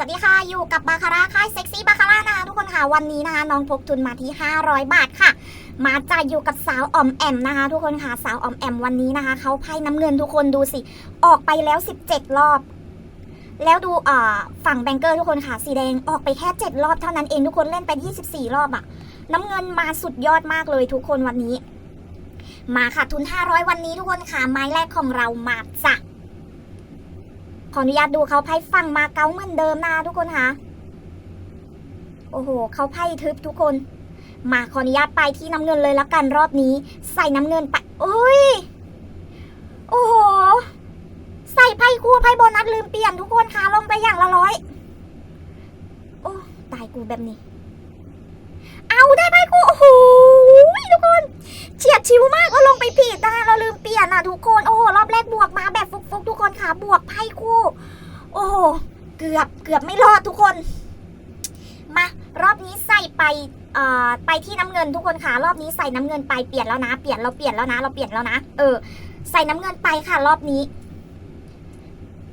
สวัสดีค่ะ อยู่กับบาคาร่าค่ายเซ็กซี่บาคาร่านะคะทุกคนค่ะ วันนี้นะคะน้องพกทุนมาที่ 500 บาทค่ะ มาจ่ายอยู่กับสาวออมแอมนะคะ ทุกคนค่ะ สาวออมแอมวันนี้นะคะเขาไพ่น้ำเงินทุกคนดูสิ ออกไปแล้ว 17 รอบ แล้วดูอ่าฝั่งแบงเกอร์ทุกคนค่ะ สีแดงออกไปแค่ 7 รอบเท่านั้นเองทุกคนเล่นไป 24 รอบอะน้ำเงินมาสุดยอดมากเลยทุกคนวันนี้ มาค่ะทุน 500 วันนี้ทุกคนค่ะไม้แรกของเรามาจ้ะ ออนุญาตดูเขาไพ่ฟังมาเก๊าเหมือนเดิมนะทุกคนค่ะโอ้โหเขาไพ่ทึบทุกคน มาขออนุญาตไปที่น้ำเงินเลยละกันรอบนี้ ใส่น้ำเงินไปโอ้ยโอ้โห ใส่ไพ่คู่ไพ่โบนัสลืมเปลี่ยนทุกคนค่ะลงไปอย่างละร้อย โอ้ตายกูแบบนี้ เอาได้ไพ่คู่โอ้โหทุกคนเฉียดชิวมากเราลงไปผิดนะคะเราลืมเปลี่ยนอะทุกคนโอ้โหรอบแรกบวกมาแบบฟุกๆทุกคนค่ะบวกไพ่ อ้โห เกือบเกือบไม่รอดทุกคน มารอบนี้ใส่ไปเอ่อไปที่น้ำเงินทุกคนค่ะ รอบนี้ใส่น้ำเงินไปเปลี่ยนแล้วนะ เปลี่ยนเราเปลี่ยนแล้วนะ เราเปลี่ยนแล้วนะ เออ ใส่น้ำเงินไปค่ะ รอบนี้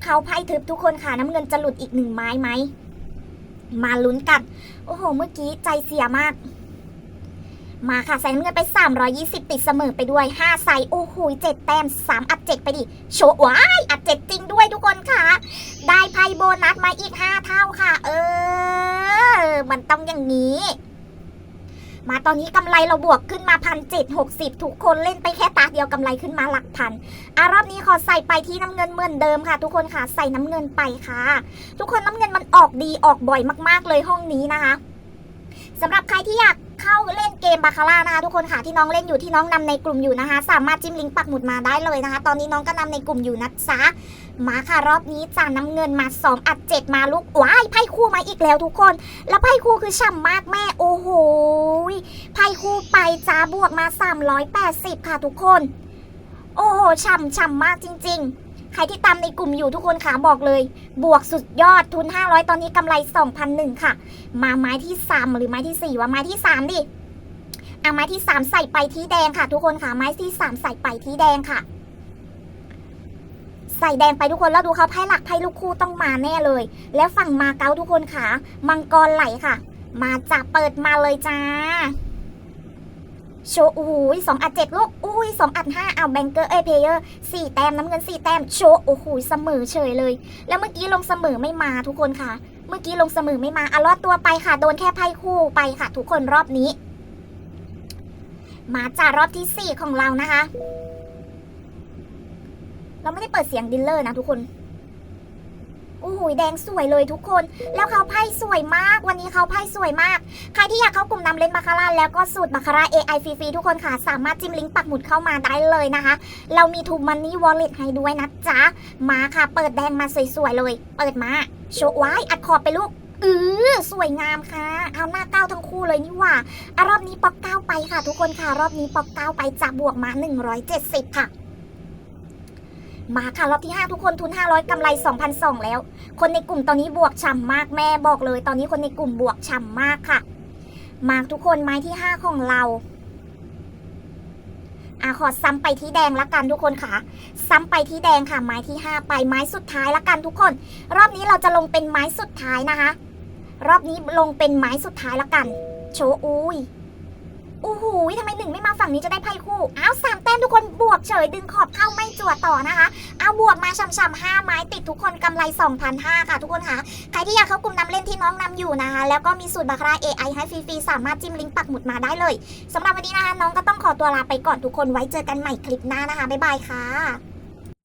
เขาไพ่ทึบทุกคนค่ะ น้ำเงินจะหลุดอีกหนึ่งไม้ไหม มาลุ้นกัน โอ้โห เมื่อกี้ใจเสียมาก มาค่ะ ใส่น้ำเงินไป 320 ติดเสมอไปด้วย 5 ใส่ โอ้โหเจ็ดแต้ม 3 อัดเจ็ดไปดิ โชว์ว้ายอัดเจ็ดจริง ได้ไพ่โบนัสมาอีก5เท่าค่ะ เออ มันต้องอย่างนี้ มาตอนนี้กำไรเราบวกขึ้นมาพันเจ็ดหกสิบทุกคนเล่นไปแค่ตาเดียวกำไรขึ้นมาหลักพันอะรอบนี้ขอใส่ไปที่น้ำเงินเหมือนเดิมค่ะ ทุกคนค่ะใส่น้ำเงินไปค่ะ ทุกคนน้ำเงินมันออกดีออกบ่อยมาก ๆ เลยห้องนี้นะคะสำหรับใครที่อยาก มบาคาร่านะคะทุกคนค่ะที่น้องเล่นอยู่ที่น้องนำในกลุ่มอยู่นะคะ สามารถจิ้มลิงก์ปักหมุดมาได้เลยนะคะ ตอนนี้น้องก็นำในกลุ่มอยู่นะจ๊ะมาค่ะรอบนี้จ่าน้ำเงินมา 2 อัด 7 มาลูกว้ายไพ่คู่มาอีกแล้วทุกคน แล้วไพ่คู่คือฉ่ำมากแม่โอ้โหไพ่คู่ไปจ้าบวกมา 380 ค่ะทุกคน โอ้โหฉ่ำฉ่ำมากจริง ๆใครที่ตามในกลุ่มอยู่ทุกคนค่ะบอกเลย บวกสุดยอดทุน 500 ตอนนี้กำไร 2,001 ค่ะ มาไม้ที่ 3 หรือไม้ที่ 4 ว่าไม้ที่ 3 ดิ อะไม้ที่3ใส่ไปที่แดงค่ะ ทุกคนค่ะ ไม้ที่3ใส่ไปที่แดงค่ะ ใส่แดงไปทุกคนแล้วดูเขาไพ่หลักไพ่ลูกคู่ต้องมาแน่เลย แล้วฝั่งมาเก๊าทุกคนค่ะ มังกรไหลค่ะ มาจะเปิดมาเลยจ้าโชว์อุ้ยสองอัดเจ็ดลูกอุ้ยสองอัดห้าเอาแบงเกอร์เอเพเยอร์สี่แต้มน้ำเงินสี่แต้มโชว์โอ้โหเสมอเฉยเลย แล้วเมื่อกี้ลงเสมอไม่มาทุกคนค่ะ เมื่อกี้ลงเสมอไม่มาอะรอดตัวไปค่ะ โดนแค่ไพ่คู่ไปค่ะ ทุกคนรอบนี้ มาจ่ารอบที่สี่ของเรานะคะ เราไม่ได้เปิดเสียงดิลเลอร์นะทุกคนโอ้โหแดงสวยเลยทุกคน แล้วเขาไพ่สวยมาก วันนี้เขาไพ่สวยมาก ใครที่อยากเข้ากลุ่มนำเล่นบาคาร่าแล้วก็สูตรบาคาร่า AI ฟรีๆทุกคนค่ะ สามารถจิ้มลิงก์ปักหมุดเข้ามาได้เลยนะคะ เรามีทูมันนี่วอลเล็ตให้ด้วยนะจ๊ะ มาค่ะ เปิดแดงมาสวยๆเลย เปิดมา โชว์ไว้ อัดขอบไปลูก ออสวยงามค่ะ เอาหน้าเก้าทั้งคู่เลยนี่ว่าอะรอบนี้ปอกเก้าไปค่ะ ทุกคนค่ะ รอบนี้ปอกเก้าไปจะบวกมา 170 ค่ะ มาค่ะ รอบที่ 5 ทุกคนทุน 500กำไร 2,200 แล้ว คนในกลุ่มตอนนี้บวกฉ่ำมากแม่บอกเลย ตอนนี้คนในกลุ่มบวกฉ่ำมากค่ะ มาทุกคนไม้ที่ 5 ของเราอะขอซ้ำไปที่แดงละกันทุกคนค่ะ ซ้ำไปที่แดงค่ะ ไม้ที่ 5 ไปไม้สุดท้ายละกันทุกคน รอบนี้เราจะลงเป็นไม้สุดท้ายนะคะ รอบนี้ลงเป็นไม้สุดท้ายละกัน โชอุ้ยโอ้โหทำไมหนึ่งไม่มาฝั่งนี้จะได้ไพ่คู่ อ้าวสามแต้มทุกคนบวกเฉยดึงขอบเข้าไม่จั่วต่อนะคะ เอาบวกมาช่ำๆห้าไม้ติดทุกคนกำไร2,500ค่ะทุกคนค่ะ ใครที่อยากเข้ากลุ่มนำเล่นที่น้องนำอยู่นะคะ แล้วก็มีสูตรบาคาร่า AI ให้ฟรีๆ สามารถจิ้มลิงก์ปักหมุดมาได้เลยสำหรับวันนี้นะคะน้องก็ต้องขอตัวลาไปก่อนทุกคนไว้เจอกันใหม่คลิปหน้านะคะ บ๊ายบายค่ะ